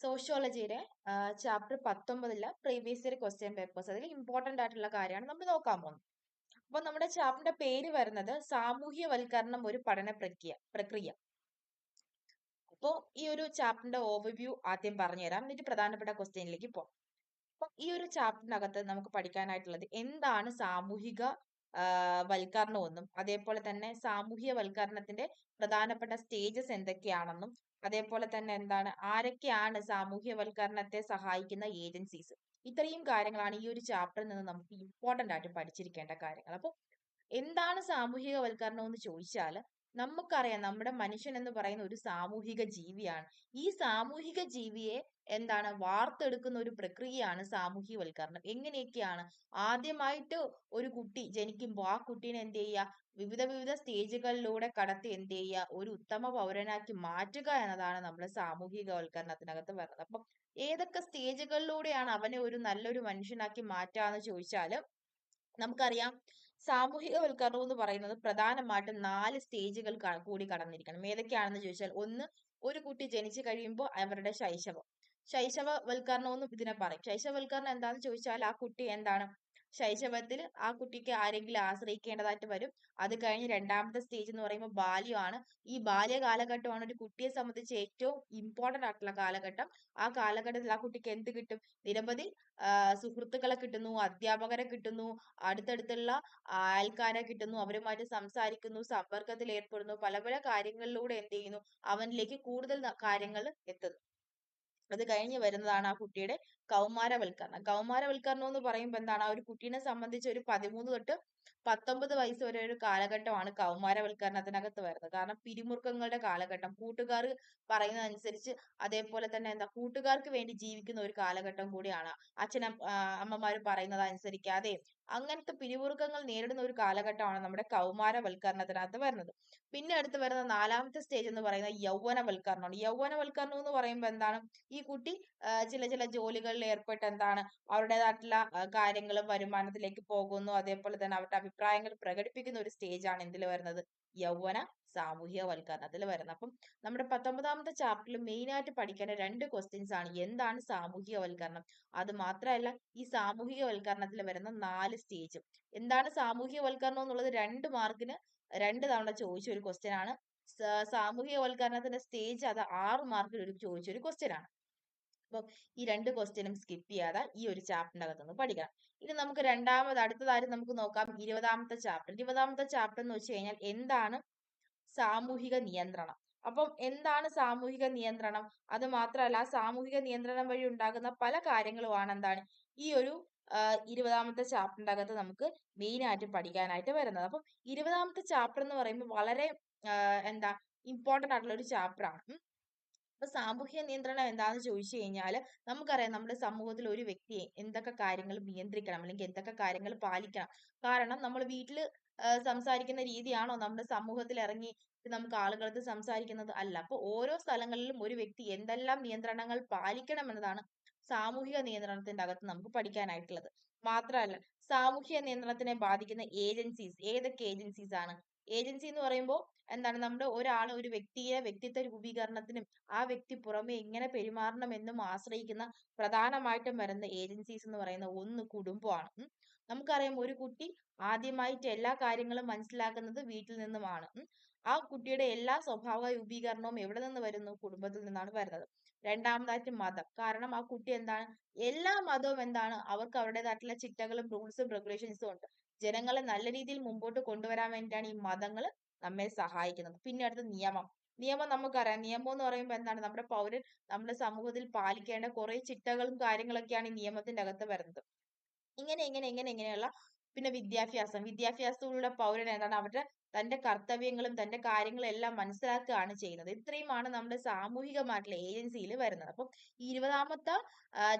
സോഷ്യോളജിയുടെ chapter പത്തൊമ്പതിലെ previous year question papers അതിൽ important ആയിട്ടുള്ള കാര്യമാണ് നമ്മൾ നോക്കാൻ പോകുന്നത്. അപ്പോൾ നമ്മുടെ ചാപ്റ്ററിന്റെ പേര് വരുന്നത് സാമൂഹ്യവൽക്കരണം ഒരു പഠന പ്രക്രിയ പ്രക്രിയ. അപ്പോൾ ഈ ഒരു ചാപ്റ്ററിന്റെ ഓവർവ്യൂ ആദ്യം പറഞ്ഞുതരാം എന്നിട്ട് പ്രധാനപ്പെട്ട ക്വസ്റ്റ്യനിലേക്ക് പോകാം. അപ്പൊ ഈ ഒരു ചാപ്റ്ററിനകത്ത് നമുക്ക് പഠിക്കാനായിട്ടുള്ളത് എന്താണ് സാമൂഹിക വൽക്കരണമെന്നും അതേപോലെ തന്നെ സാമൂഹ്യ വൽക്കരണത്തിന്റെ പ്രധാനപ്പെട്ട സ്റ്റേജസ് എന്തൊക്കെയാണെന്നും അതേപോലെ തന്നെ എന്താണ്? ആരൊക്കെയാണ് സാമൂഹ്യവൽക്കരണത്തെ സഹായിക്കുന്ന ഏജൻസീസ്? ഇത്രയും കാര്യങ്ങളാണ് ഈ ഒരു ചാപ്റ്ററിൽ നിന്ന് നമുക്ക് ഇമ്പോർട്ടന്റ് ആയിട്ട് പഠിച്ചിരിക്കേണ്ട കാര്യങ്ങൾ. അപ്പോൾ എന്താണ് സാമൂഹികവൽക്കരണം എന്ന് ചോദിച്ചാൽ നമുക്കറിയാം നമ്മുടെ മനുഷ്യൻ എന്ന് പറയുന്ന ഒരു സാമൂഹിക ജീവിയാണ്. ഈ സാമൂഹിക ജീവിയെ എന്താണ്? വാർത്തെടുക്കുന്ന ഒരു പ്രക്രിയയാണ് സാമൂഹികവൽക്കരണം എങ്ങനെയൊക്കെയാണ്? ആദ്യമായിട്ട് ഒരു കുട്ടി ജനിക്കുമ്പോൾ ആ കുട്ടീനെ എന്ത് ചെയ്യുക? വിവിധ വിവിധ സ്റ്റേജുകളിലൂടെ കടത്തി എന്ത് ചെയ്യുക? ഒരു ഉത്തമ പൗരനാക്കി മാറ്റുക എന്നതാണ് നമ്മൾ സാമൂഹികവൽക്കരണത്തിനകത്ത് വരുന്നത്. അപ്പം ഏതൊക്കെ സ്റ്റേജുകളിലൂടെയാണ് അവനെ ഒരു നല്ലൊരു മനുഷ്യനാക്കി മാറ്റുക എന്ന് ചോദിച്ചാൽ നമുക്കറിയാം സാമൂഹികവൽക്കരണം എന്ന് പറയുന്നത് പ്രധാനമായിട്ടും നാല് സ്റ്റേജുകൾ കൂടി കടന്നിരിക്കണം. ഏതൊക്കെയാണെന്ന് ചോദിച്ചാൽ ഒന്ന് ഒരു കുട്ടി ജനിച്ചു കഴിയുമ്പോൾ അവരുടെ ശൈശവം. ശൈശവവൽക്കരണം എന്നും ഇതിനെ പറയും. ശൈശവവൽക്കരണം എന്താണെന്ന് ചോദിച്ചാൽ ആ കുട്ടി എന്താണ്? ശൈശവത്തിൽ ആ കുട്ടിക്ക് ആരെങ്കിലും ആശ്രയിക്കേണ്ടതായിട്ട് വരും. അത് കഴിഞ്ഞ് രണ്ടാമത്തെ സ്റ്റേജ് എന്ന് പറയുമ്പോൾ ബാല്യമാണ്. ഈ ബാല്യ കാലഘട്ടമാണ് ഒരു കുട്ടിയെ സംബന്ധിച്ച് ഏറ്റവും ഇമ്പോർട്ടന്റ് ആയിട്ടുള്ള കാലഘട്ടം. ആ കാലഘട്ടത്തിൽ ആ കുട്ടിക്ക് എന്ത് കിട്ടും? നിരവധി സുഹൃത്തുക്കളെ കിട്ടുന്നു അധ്യാപകരെ കിട്ടുന്നു അടുത്തടുത്തുള്ള അയൽക്കാരെ കിട്ടുന്നു അവരുമായിട്ട് സംസാരിക്കുന്നു സമ്പർക്കത്തിൽ ഏർപ്പെടുന്നു പല പല കാര്യങ്ങളിലൂടെ എന്ത് ചെയ്യുന്നു? അവനിലേക്ക് കൂടുതൽ കാര്യങ്ങൾ എത്തുന്നു. അത് കഴിഞ്ഞ് വരുന്നതാണ് ആ കുട്ടിയുടെ കൗമാരവൽക്കരണം. കൗമാരവൽക്കരണം എന്ന് പറയുമ്പോൾ എന്താണ്? ആ ഒരു കുട്ടീനെ സംബന്ധിച്ച് ഒരു പതിമൂന്ന് തൊട്ട് പത്തൊമ്പത് വയസ്സ് വരെ ഒരു കാലഘട്ടമാണ് കൗമാരവൽക്കരണത്തിനകത്ത് വരുന്നത്. കാരണം പിരിമുറുക്കങ്ങളുടെ കാലഘട്ടം കൂട്ടുകാർ പറയുന്നതനുസരിച്ച് അതേപോലെ തന്നെ എന്താ കൂട്ടുകാർക്ക് വേണ്ടി ജീവിക്കുന്ന ഒരു കാലഘട്ടം കൂടിയാണ്. അച്ഛനും അമ്മമാർ പറയുന്നത് അനുസരിക്കാതെ അങ്ങനത്തെ പിരിമുറുക്കങ്ങൾ നേരിടുന്ന ഒരു കാലഘട്ടമാണ് നമ്മുടെ കൗമാരവൽക്കരണത്തിനകത്ത് വരുന്നത്. പിന്നെ അടുത്ത് വരുന്ന നാലാമത്തെ സ്റ്റേജ് എന്ന് പറയുന്നത് യൗവനവൽക്കരണമാണ്. യൗവനവൽക്കരണം എന്ന് പറയുമ്പോൾ എന്താണ്? ഈ കുട്ടി ചില ചില ജോലികളിൽ ഏർപ്പെട്ട് എന്താണ്? അവരുടേതായിട്ടുള്ള കാര്യങ്ങളും വരുമാനത്തിലേക്ക് പോകുന്നു. അതേപോലെ തന്നെ അവരുടെ അഭിപ്രായങ്ങൾ പ്രകടിപ്പിക്കുന്ന ഒരു സ്റ്റേജ് ആണ് എന്തിൽ വരുന്നത്? യൗവന സാമൂഹികവൽക്കരണത്തിൽ വരുന്നത്. അപ്പം നമ്മുടെ പത്തൊമ്പതാമത്തെ ചാപ്റ്ററിൽ മെയിൻ ആയിട്ട് പഠിക്കേണ്ട രണ്ട് ക്വസ്റ്റ്യൻസ് ആണ്. എന്താണ് സാമൂഹികവൽക്കരണം അത് മാത്രമല്ല ഈ സാമൂഹികവൽക്കരണത്തിൽ വരുന്ന നാല് സ്റ്റേജും എന്താണ് സാമൂഹികവൽക്കരണം എന്നുള്ളത് രണ്ട് മാർക്കിന് രണ്ട് തവണ ചോദിച്ച ഒരു ക്വസ്റ്റ്യൻ ആണ്. സാമൂഹികവൽക്കരണത്തിന്റെ സ്റ്റേജ് അത് ആറ് മാർക്കിൽ ഒരു ചോദിച്ച ഒരു ക്വസ്റ്റ്യൻ ആണ്. അപ്പം ഈ രണ്ട് ക്വസ്റ്റ്യനും സ്കിപ്പ് ചെയ്യാതെ ഈ ഒരു ചാപ്റ്ററിന്റെ അകത്ത് നിന്ന് പഠിക്കണം. ഇനി നമുക്ക് രണ്ടാമത് അടുത്തതായിട്ട് നമുക്ക് നോക്കാം? ഇരുപതാമത്തെ ചാപ്റ്റർ ഇരുപതാമത്തെ ചാപ്റ്റർ എന്ന് വെച്ച് കഴിഞ്ഞാൽ എന്താണ്? സാമൂഹിക നിയന്ത്രണം. അപ്പം എന്താണ് സാമൂഹിക നിയന്ത്രണം? അത് മാത്രമല്ല സാമൂഹിക നിയന്ത്രണം വഴി ഉണ്ടാകുന്ന പല കാര്യങ്ങളുമാണ് എന്താണ്? ഈ ഒരു ഇരുപതാമത്തെ ചാപ്റ്ററിന്റെ അകത്ത് നമുക്ക് മെയിൻ ആയിട്ട് പഠിക്കാനായിട്ട് വരുന്നത്. അപ്പം ഇരുപതാമത്തെ ചാപ്റ്റർ എന്ന് പറയുമ്പോൾ വളരെ എന്താ ഇമ്പോർട്ടന്റ് ആയിട്ടുള്ള ഒരു ചാപ്റ്റർ ആണ്. അപ്പൊ സാമൂഹ്യ നിയന്ത്രണം എന്താണെന്ന് ചോദിച്ചു കഴിഞ്ഞാൽ നമുക്കറിയാം നമ്മുടെ സമൂഹത്തിൽ ഒരു വ്യക്തിയെ എന്തൊക്കെ കാര്യങ്ങൾ നിയന്ത്രിക്കണം അല്ലെങ്കിൽ എന്തൊക്കെ കാര്യങ്ങൾ പാലിക്കണം. കാരണം നമ്മൾ വീട്ടിൽ സംസാരിക്കുന്ന രീതിയാണോ നമ്മുടെ സമൂഹത്തിൽ ഇറങ്ങി നമുക്ക് ആളുകളടുത്ത് സംസാരിക്കുന്നത് അല്ല. അപ്പൊ ഓരോ സ്ഥലങ്ങളിലും ഒരു വ്യക്തി എന്തെല്ലാം നിയന്ത്രണങ്ങൾ പാലിക്കണം എന്നതാണ് സാമൂഹിക നിയന്ത്രണത്തിന്റെ അകത്ത് നമുക്ക് പഠിക്കാനായിട്ടുള്ളത്. മാത്രമല്ല സാമൂഹിക നിയന്ത്രണത്തിനെ ബാധിക്കുന്ന ഏജൻസീസ് ഏതൊക്കെ ഏജൻസീസ് ആണ് ഏജൻസി എന്ന് പറയുമ്പോൾ എന്താണ് നമ്മുടെ ഒരാൾ ഒരു വ്യക്തിയെ വ്യക്തിത്വ രൂപീകരണത്തിനും ആ വ്യക്തി പുറമെ എങ്ങനെ പെരുമാറണം എന്നും ആശ്രയിക്കുന്ന പ്രധാനമായിട്ടും വരുന്ന ഏജൻസീസ് എന്ന് പറയുന്ന ഒന്ന് കുടുംബമാണ്. നമുക്കറിയാം ഒരു കുട്ടി ആദ്യമായിട്ട് എല്ലാ കാര്യങ്ങളും മനസ്സിലാക്കുന്നത് വീട്ടിൽ നിന്നുമാണ്. ആ കുട്ടിയുടെ എല്ലാ സ്വഭാവ രൂപീകരണവും എവിടെ നിന്ന് വരുന്നു? കുടുംബത്തിൽ നിന്നാണ് വരുന്നത്. രണ്ടാമതായിട്ട് മതം. കാരണം ആ കുട്ടി എന്താണ്? എല്ലാ മതവും എന്താണ്? അവർക്ക് അവരുടേതായിട്ടുള്ള ചിട്ടകളും റൂൾസും റെഗുലേഷൻസും ഉണ്ട്. ജനങ്ങളെ നല്ല രീതിയിൽ മുമ്പോട്ട് കൊണ്ടുവരാൻ വേണ്ടിയിട്ടാണ് ഈ മതങ്ങൾ നമ്മെ സഹായിക്കുന്നത്. പിന്നെ അടുത്ത നിയമം. നിയമം നമുക്കറിയാം. നിയമം എന്ന് പറയുമ്പോൾ എന്താണ്? നമ്മുടെ പൗരൻ നമ്മുടെ സമൂഹത്തിൽ പാലിക്കേണ്ട കുറെ ചിട്ടകളും കാര്യങ്ങളൊക്കെയാണ് ഈ നിയമത്തിന്റെ അകത്ത് വരുന്നത്. ഇങ്ങനെ ഇങ്ങനെ ഇങ്ങനെ ഇങ്ങനെയുള്ള പിന്നെ വിദ്യാഭ്യാസം. വിദ്യാഭ്യാസത്തിലൂടെ പൗരൻ എന്താണ്? അവരുടെ തന്റെ കർത്തവ്യങ്ങളും തന്റെ കാര്യങ്ങളും എല്ലാം മനസ്സിലാക്കുകയാണ് ചെയ്യുന്നത്. ഇത്രയുമാണ് നമ്മുടെ സാമൂഹികമായിട്ടുള്ള ഏജൻസിയിൽ വരുന്നത്. അപ്പം ഇരുപതാമത്തെ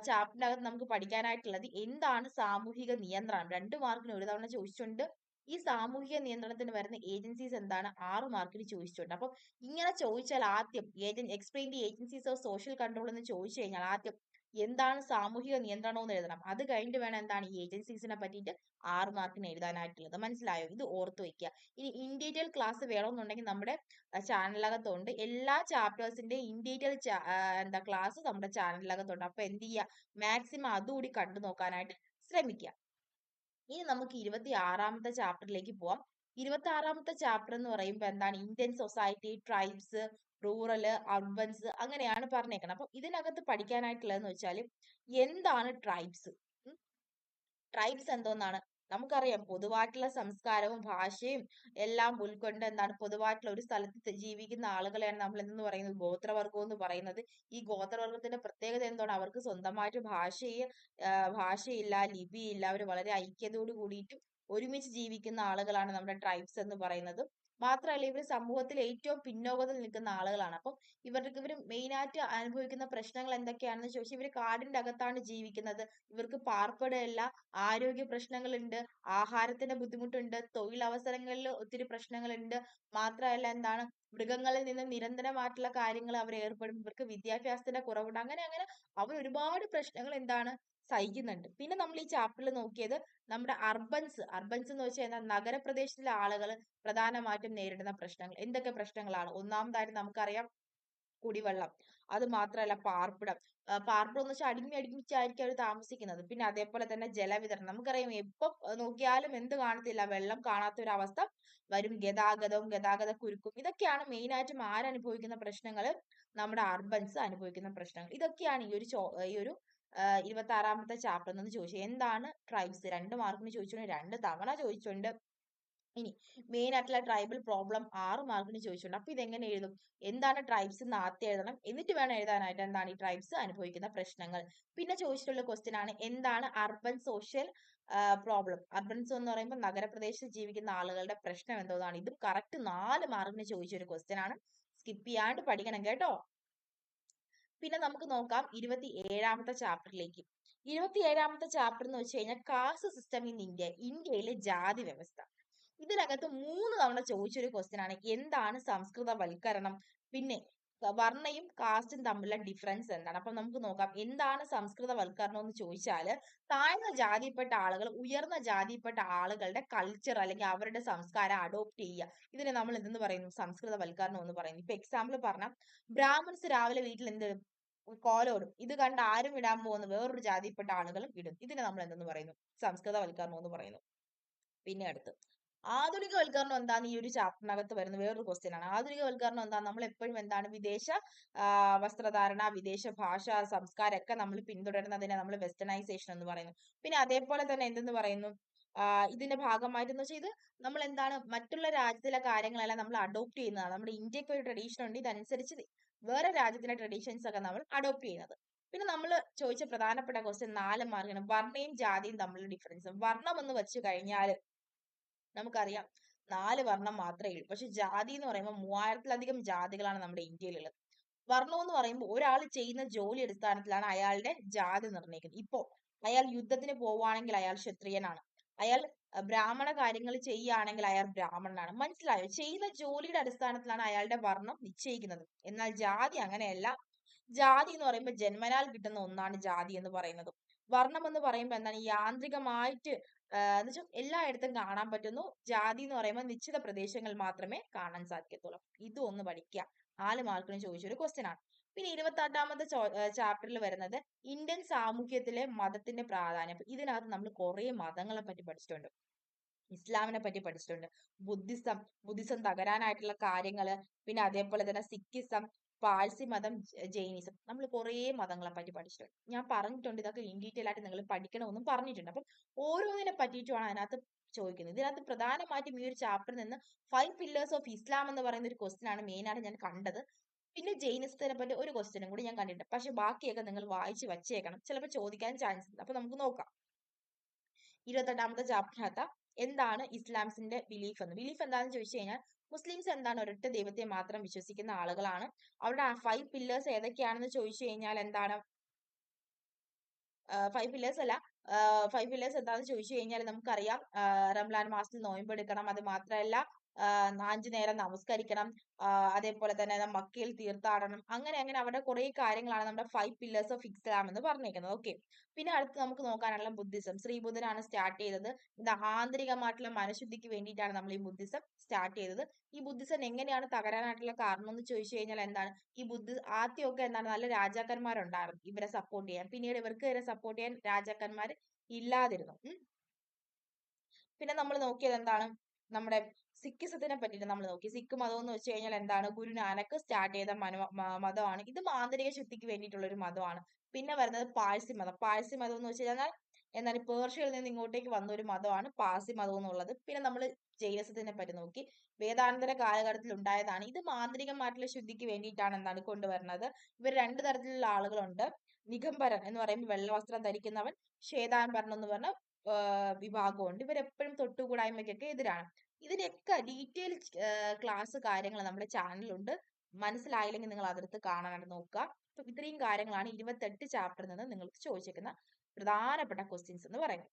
ചാപ്റ്ററിനകത്ത് നമുക്ക് പഠിക്കാനായിട്ടുള്ളത് എന്താണ് സാമൂഹിക നിയന്ത്രണം? രണ്ട് മാർക്കിന് ഒരു തവണ ചോദിച്ചിട്ടുണ്ട്. ഈ സാമൂഹിക നിയന്ത്രണത്തിന് വരുന്ന ഏജൻസീസ് എന്താണ്? ആറ് മാർക്കിന് ചോദിച്ചിട്ടുണ്ട്. അപ്പം ഇങ്ങനെ ചോദിച്ചാൽ ആദ്യം ഏജൻ explain the agencies of social control എന്ന് ചോദിച്ചു കഴിഞ്ഞാൽ ആദ്യം എന്താണ് സാമൂഹിക നിയന്ത്രണം എന്ന് എഴുതണം. അത് കഴിഞ്ഞിട്ട് വേണം എന്താണ് ഈ ഏജൻസീസിനെ പറ്റിയിട്ട് ആറ് മാർക്കിന് എഴുതാനായിട്ടുള്ളത്. മനസ്സിലായോ? ഇത് ഓർത്ത് വെക്കുക. ഇനി ഇൻ ഡീറ്റെയിൽ ക്ലാസ് വേണമെന്നുണ്ടെങ്കിൽ നമ്മുടെ ചാനലിനകത്തുണ്ട് എല്ലാ ചാപ്റ്റേഴ്സിന്റെ ഇൻ ഡീറ്റെയിൽ എന്താ ക്ലാസ് നമ്മുടെ ചാനലിനകത്തുണ്ട് അപ്പൊ എന്ത് ചെയ്യുക? മാക്സിമം അതുകൂടി കണ്ടു നോക്കാനായിട്ട് ശ്രമിക്കുക. ഇനി നമുക്ക് ഇരുപത്തി ആറാമത്തെ ചാപ്റ്ററിലേക്ക് പോവാം. ഇരുപത്തി ആറാമത്തെ ചാപ്റ്റർ എന്ന് പറയുമ്പോൾ എന്താണ്? Indian society tribes rural urbans അങ്ങനെയാണ് പറഞ്ഞേക്കുന്നത് അപ്പൊ ഇതിനകത്ത് പഠിക്കാനായിട്ടുള്ളതെന്ന് വെച്ചാൽ എന്താണ് ട്രൈബ്സ് ട്രൈബ്സ് എന്തോന്നാണ്? നമുക്കറിയാം പൊതുവായിട്ടുള്ള സംസ്കാരവും ഭാഷയും എല്ലാം ഉൾക്കൊണ്ട് എന്താണ് പൊതുവായിട്ടുള്ള ഒരു സ്ഥലത്ത് ജീവിക്കുന്ന ആളുകളെയാണ് നമ്മൾ എന്തെന്ന് പറയുന്നത് ഗോത്രവർഗം എന്ന് പറയുന്നത്. ഈ ഗോത്രവർഗത്തിന്റെ പ്രത്യേകത എന്താണ്? അവർക്ക് സ്വന്തമായിട്ട് ഭാഷയെ ഭാഷയില്ല ലിപിയില്ല. അവർ വളരെ ഐക്യതയോട് കൂടിയിട്ട് ഒരുമിച്ച് ജീവിക്കുന്ന ആളുകളാണ് നമ്മുടെ ട്രൈബ്സ് എന്ന് പറയുന്നത്. മാത്രമല്ല ഇവർ സമൂഹത്തിൽ ഏറ്റവും പിന്നോക്കത്തിൽ നിൽക്കുന്ന ആളുകളാണ്. അപ്പം ഇവർക്ക് ഇവർ മെയിനായിട്ട് അനുഭവിക്കുന്ന പ്രശ്നങ്ങൾ എന്തൊക്കെയാണെന്ന് ചോദിച്ചാൽ ഇവർ കാടിന്റെ അകത്താണ് ജീവിക്കുന്നത്. ഇവർക്ക് പാർപ്പിടമില്ല ആരോഗ്യ പ്രശ്നങ്ങളുണ്ട് ആഹാരത്തിന്റെ ബുദ്ധിമുട്ടുണ്ട് തൊഴിലവസരങ്ങളിൽ ഒത്തിരി പ്രശ്നങ്ങളുണ്ട്. മാത്രമല്ല എന്താണ് മൃഗങ്ങളിൽ നിന്ന് നിരന്തരമായിട്ടുള്ള കാര്യങ്ങൾ അവർ ഏർപ്പെടും. ഇവർക്ക് വിദ്യാഭ്യാസത്തിന്റെ കുറവുണ്ട്. അങ്ങനെ അങ്ങനെ അവർ ഒരുപാട് പ്രശ്നങ്ങൾ എന്താണ് സഹിക്കുന്നുണ്ട്. പിന്നെ നമ്മൾ ഈ ചാപ്റ്ററിൽ നോക്കിയത് നമ്മുടെ അർബൻസ് അർബൻസ് എന്ന് വെച്ചാൽ എന്താ നഗരപ്രദേശത്തിലെ ആളുകൾ പ്രധാനമായിട്ടും നേരിടുന്ന പ്രശ്നങ്ങൾ. എന്തൊക്കെ പ്രശ്നങ്ങളാണ്? ഒന്നാമതായിട്ട് നമുക്കറിയാം കുടിവെള്ളം. അത് മാത്രമല്ല പാർപ്പിടം. പാർപ്പിടം എന്ന് വെച്ചാൽ അടിമി അടിമിച്ചായിരിക്കും അവർ താമസിക്കുന്നത്. പിന്നെ അതേപോലെ തന്നെ ജലവിതരണം. നമുക്കറിയാം എപ്പോ നോക്കിയാലും എന്ത് കാണത്തില്ല. വെള്ളം കാണാത്ത ഒരു അവസ്ഥ വരും ഗതാഗതവും ഗതാഗത കുരുക്കും. ഇതൊക്കെയാണ് മെയിൻ ആയിട്ടും ആരനുഭവിക്കുന്ന പ്രശ്നങ്ങൾ നമ്മുടെ അർബൻസ് അനുഭവിക്കുന്ന പ്രശ്നങ്ങൾ. ഇതൊക്കെയാണ് ഈ ഒരു ഈ ഒരു ഇരുപത്തി ആറാമത്തെ ചാപ്റ്റർ എന്ന് ചോദിച്ചു. എന്താണ് ട്രൈബ്സ് രണ്ട് മാർക്കിന് ചോദിച്ചിട്ടുണ്ട് രണ്ട് തവണ ചോദിച്ചിട്ടുണ്ട് ഇനി മെയിൻ ആയിട്ടുള്ള ട്രൈബൽ പ്രോബ്ലം ആറ് മാർക്കിന് ചോദിച്ചിട്ടുണ്ട് അപ്പൊ ഇതെങ്ങനെ എഴുതും? എന്താണ് ട്രൈബ്സ് എന്ന് ആദ്യം എഴുതണം? എന്നിട്ട് വേണം എഴുതാനായിട്ട് എന്താണ് ഈ ട്രൈബ്സ് അനുഭവിക്കുന്ന പ്രശ്നങ്ങൾ? പിന്നെ ചോദിച്ചിട്ടുള്ള ക്വസ്റ്റ്യൻ ആണ് എന്താണ് അർബൻ സോഷ്യൽ പ്രോബ്ലം അർബൻസ് എന്ന് പറയുമ്പോൾ നഗരപ്രദേശത്ത് ജീവിക്കുന്ന ആളുകളുടെ പ്രശ്നം എന്തോന്നാണ് ഇതും കറക്റ്റ് നാല് മാർക്കിന് ചോദിച്ച ഒരു ക്വസ്റ്റ്യൻ ആണ്. സ്കിപ്പ് ചെയ്യാണ്ട് പഠിക്കണം കേട്ടോ. പിന്നെ നമുക്ക് നോക്കാം ഇരുപത്തി ഏഴാമത്തെ ചാപ്റ്ററിലേക്ക് ഇരുപത്തി ഏഴാമത്തെ ചാപ്റ്റർ എന്ന് വെച്ച് കഴിഞ്ഞാൽ കാസ്റ്റ് സിസ്റ്റം ഇൻ ഇന്ത്യ ഇന്ത്യയിലെ ജാതി വ്യവസ്ഥ. ഇതിനകത്ത് മൂന്ന് തവണ ചോദിച്ചൊരു ക്വസ്റ്റ്യൻ ആണ് എന്താണ് സംസ്കൃത വൽക്കരണം പിന്നെ വർണയും കാസ്റ്റും തമ്മിലുള്ള ഡിഫറൻസ് എന്താണ്? അപ്പൊ നമുക്ക് നോക്കാം. എന്താണ് സംസ്കൃതവൽക്കരണം എന്ന് ചോദിച്ചാൽ താഴ്ന്ന ജാതിയിൽപ്പെട്ട ആളുകൾ ഉയർന്ന ജാതിയിൽപ്പെട്ട ആളുകളുടെ കൾച്ചർ അല്ലെങ്കിൽ അവരുടെ സംസ്കാരം അഡോപ്റ്റ് ചെയ്യുക. ഇതിനെ നമ്മൾ എന്തെന്ന് പറയുന്നു? സംസ്കൃതവൽക്കരണം എന്ന് പറയുന്നു. ഇപ്പൊ എക്സാമ്പിൾ പറഞ്ഞാൽ ബ്രാഹ്മിൻസ് രാവിലെ വീട്ടിൽ എന്ത് കോലോടും ഇത് കണ്ട് ആരും ഇടാൻ പോകുന്ന വേറൊരു ജാതിയിൽപ്പെട്ട ആളുകളും ഇടും. ഇതിനെ നമ്മൾ എന്തെന്ന് പറയുന്നു? സംസ്കൃതവൽക്കരണം എന്ന് പറയുന്നു. പിന്നെ അടുത്ത്. ആധുനികവൽക്കരണം എന്താണ് ഈ ഒരു ചാപ്റ്ററിനകത്ത് വരുന്ന വേറൊരു ക്വസ്റ്റ്യൻ ആണ്. ആധുനികവൽക്കരണം എന്താണ് നമ്മൾ എപ്പോഴും എന്താണ് വിദേശ വസ്ത്രധാരണ വിദേശ ഭാഷ സംസ്കാരം ഒക്കെ നമ്മൾ പിന്തുടരുന്നതിനെ നമ്മൾ വെസ്റ്റേണൈസേഷൻ എന്ന് പറയുന്നു. പിന്നെ അതേപോലെ തന്നെ എന്തെന്ന് പറയുന്നു? ഇതിന്റെ ഭാഗമായിട്ട് എന്ന് വെച്ചാൽ ഇത് നമ്മൾ എന്താണ് മറ്റുള്ള രാജ്യത്തിലെ കാര്യങ്ങളെല്ലാം നമ്മൾ അഡോപ്റ്റ് ചെയ്യുന്നതാണ്. നമ്മുടെ ഇന്ത്യയ്ക്ക് ഒരു ട്രഡീഷൻ ഉണ്ട്. ഇതനുസരിച്ച് വേറെ രാജ്യത്തിന്റെ ട്രഡീഷൻസ് ഒക്കെ നമ്മൾ അഡോപ്റ്റ് ചെയ്യുന്നത്. പിന്നെ നമ്മൾ ചോദിച്ച പ്രധാനപ്പെട്ട ക്വസ്റ്റ്യൻ നാല് മാർക്കാണ് വർണയും ജാതിയും തമ്മിലുള്ള ഡിഫറൻസ് വർണം എന്ന് വെച്ച് കഴിഞ്ഞാൽ നമുക്കറിയാം. നാല് വർണം മാത്രമേ ഉള്ളൂ. പക്ഷെ ജാതി എന്ന് പറയുമ്പോൾ മൂവായിരത്തിലധികം ജാതികളാണ് നമ്മുടെ ഇന്ത്യയിലുള്ളത്. വർണം എന്ന് പറയുമ്പോൾ ഒരാൾ ചെയ്യുന്ന ജോലി അടിസ്ഥാനത്തിലാണ് അയാളുടെ ജാതി നിർണയിക്കുന്നത്. ഇപ്പോ അയാൾ യുദ്ധത്തിന് പോവുകയാണെങ്കിൽ അയാൾ ക്ഷത്രിയനാണ്. അയാൾ ബ്രാഹ്മണ കാര്യങ്ങൾ ചെയ്യുകയാണെങ്കിൽ അയാൾ ബ്രാഹ്മണനാണ്. മനസ്സിലായോ? ചെയ്യുന്ന ജോലിയുടെ അടിസ്ഥാനത്തിലാണ് അയാളുടെ വർണം നിശ്ചയിക്കുന്നത്. എന്നാൽ ജാതി അങ്ങനെയല്ല. ജാതി എന്ന് പറയുമ്പോൾ ജന്മനാൽ കിട്ടുന്ന ഒന്നാണ് ജാതി എന്ന് പറയുന്നത്. വർണം എന്ന് പറയുമ്പോൾ എന്താണ്? യാന്ത്രികമായിട്ട് എന്ന് വെച്ചാൽ എല്ലായിടത്തും കാണാൻ പറ്റുന്നു. ജാതി എന്ന് പറയുമ്പോൾ നിശ്ചിത പ്രദേശങ്ങൾ മാത്രമേ കാണാൻ സാധിക്കത്തുള്ളൂ. ഇത് ഒന്ന് പഠിക്കുക നാല് മാർക്കിന് ചോദിച്ചൊരു ക്വസ്റ്റ്യൻ ആണ്. പിന്നെ ഇരുപത്തി എട്ടാമത്തെ ചാപ്റ്ററിൽ വരുന്നത് ഇന്ത്യൻ സാമൂഹ്യത്തിലെ മതത്തിന്റെ പ്രാധാന്യം. ഇതിനകത്ത് നമ്മൾ കുറെ മതങ്ങളെ പറ്റി പഠിച്ചിട്ടുണ്ട്. ഇസ്ലാമിനെ പറ്റി പഠിച്ചിട്ടുണ്ട്. ബുദ്ധിസം ബുദ്ധിസം തകരാനായിട്ടുള്ള കാര്യങ്ങൾ പിന്നെ അതേപോലെ തന്നെ സിഖിസം പാഴ്സി മതം ജൈനിസം. നമ്മൾ കുറേ മതങ്ങളെ പറ്റി പഠിച്ചിട്ടുണ്ട്. ഞാൻ പറഞ്ഞിട്ടുണ്ട് ഇതൊക്കെ ഇൻ ഡീറ്റെയിൽ ആയിട്ട് നിങ്ങൾ പഠിക്കണമെന്നും പറഞ്ഞിട്ടുണ്ട്. അപ്പം ഓരോന്നിനെ പറ്റിയിട്ടുമാണ് അതിനകത്ത് ചോദിക്കുന്നത്. ഇതിനകത്ത് പ്രധാനമായിട്ടും ഈ ഒരു ചാപ്റ്ററിൽ നിന്ന് ഫൈവ് പില്ലേഴ്സ് ഓഫ് ഇസ്ലാം എന്ന് പറയുന്ന ഒരു ക്വസ്റ്റ്യൻ ആണ് മെയിൻ ആയിട്ട് ഞാൻ കണ്ടത്. പിന്നെ ജൈനിസത്തിനെ പറ്റി ഒരു ക്വസ്റ്റ്യനും കൂടി ഞാൻ കണ്ടിട്ടുണ്ട്. പക്ഷെ ബാക്കിയൊക്കെ നിങ്ങൾ വായിച്ച് വച്ചേക്കണം. ചിലപ്പോൾ ചോദിക്കാൻ ചാൻസ് ഉണ്ട്. അപ്പൊ നമുക്ക് നോക്കാം. ഇരുപത്തെട്ടാമത്തെ ചാപ്റ്ററിനകത്ത് എന്താണ് ഇസ്ലാംസിന്റെ ബിലീഫ് എന്ന്. ബിലീഫ് എന്താണെന്ന് ചോദിച്ചു കഴിഞ്ഞാൽ മുസ്ലിംസ് എന്താണ് ഒരൊറ്റ ദൈവത്തെ മാത്രം വിശ്വസിക്കുന്ന ആളുകളാണ്. അവരുടെ ഫൈവ് പില്ലേഴ്സ് ഏതൊക്കെയാണെന്ന് ചോദിച്ചു കഴിഞ്ഞാൽ എന്താണ്? ഫൈവ് പില്ലേഴ്സ് അല്ല. ഫൈവ് പില്ലേഴ്സ് എന്താണെന്ന് ചോദിച്ചു കഴിഞ്ഞാൽ നമുക്കറിയാം. റംലാൻ മാസത്തിൽ നോയമ്പെടുക്കണം. അത് മാത്രമല്ല അഞ്ചു നേരം നമസ്കരിക്കണം. അതേപോലെ തന്നെ മക്കയിൽ തീർത്ഥാടനം അങ്ങനെ അങ്ങനെ അവിടെ കുറെ കാര്യങ്ങളാണ് നമ്മുടെ ഫൈവ് പില്ലേഴ്സ് ഓഫ് ഇസ്ലാം എന്ന് പറഞ്ഞിരിക്കുന്നത്. ഓക്കെ പിന്നെ അടുത്ത് നമുക്ക് നോക്കാനുള്ള ബുദ്ധിസം. ശ്രീബുദ്ധനാണ് സ്റ്റാർട്ട് ചെയ്തത്. ഇത് ആന്തരികമായിട്ടുള്ള മനഃശുദ്ധിക്ക് വേണ്ടിയിട്ടാണ് നമ്മൾ ഈ ബുദ്ധിസം സ്റ്റാർട്ട് ചെയ്തത്. ഈ ബുദ്ധിസം എങ്ങനെയാണ് തകരാനായിട്ടുള്ള കാരണം എന്ന് ചോദിച്ചു കഴിഞ്ഞാൽ എന്താണ്? ഈ ബുദ്ധി ആദ്യമൊക്കെ എന്താണ്? നല്ല രാജാക്കന്മാരുണ്ടായിരുന്നു ഇവരെ സപ്പോർട്ട് ചെയ്യാൻ. പിന്നീട് ഇവർക്ക് ഇവരെ സപ്പോർട്ട് ചെയ്യാൻ രാജാക്കന്മാർ ഇല്ലാതിരുന്നു. പിന്നെ നമ്മൾ നോക്കിയത് എന്താണ്? നമ്മുടെ സിക്കിസത്തിനെ പറ്റിയിട്ട് നമ്മൾ നോക്കി. സിഖ് മതം എന്ന് വെച്ച് കഴിഞ്ഞാൽ എന്താണ്? ഗുരു നാനക്ക് സ്റ്റാർട്ട് ചെയ്ത മനോ മതമാണ്. ഇത് മാന്ത്രിക ശുദ്ധിക്ക് വേണ്ടിയിട്ടുള്ള ഒരു മതമാണ്. പിന്നെ വരുന്നത് പാഴ്സി മതം. പാഴ്സി മതം എന്ന് വെച്ച് കഴിഞ്ഞാൽ എന്താണ്? പേർഷ്യയിൽ നിന്ന് ഇങ്ങോട്ടേക്ക് വന്ന ഒരു മതമാണ് പാഴ്സി മതം എന്നുള്ളത്. പിന്നെ നമ്മൾ ജൈനസത്തിനെ പറ്റി നോക്കി. വേദാന്തര കാലഘട്ടത്തിൽ ഉണ്ടായതാണ്. ഇത് മാന്ത്രികമായിട്ടുള്ള ശുദ്ധിക്ക് വേണ്ടിയിട്ടാണ് എന്താണ് കൊണ്ടുവരുന്നത്. ഇവർ രണ്ട് തരത്തിലുള്ള ആളുകളുണ്ട്. നിഗംബരൻ എന്ന് പറയുമ്പോൾ വെള്ള വസ്ത്രം ധരിക്കുന്നവൻ ശ്വേതാംബരൻ എന്ന് പറഞ്ഞ വിഭാഗമുണ്ട്. ഇവരെപ്പോഴും തൊട്ടുകൂടായ്മയ്ക്കൊക്കെ എതിരാണ്. ഇതിന്റെയൊക്കെ ഡീറ്റെയിൽ ക്ലാസ് കാര്യങ്ങൾ നമ്മുടെ ചാനലിലുണ്ട്. മനസ്സിലായില്ലെങ്കിൽ നിങ്ങൾ അതെടുത്ത് കാണാനായിട്ട് നോക്കുക. അപ്പം ഇത്രയും കാര്യങ്ങളാണ് ഇരുപത്തെട്ട് ചാപ്റ്ററിൽ നിന്ന് നിങ്ങൾക്ക് ചോദിച്ചേക്കുന്ന പ്രധാനപ്പെട്ട ക്വസ്റ്റ്യൻസ് എന്ന് പറയുന്നത്.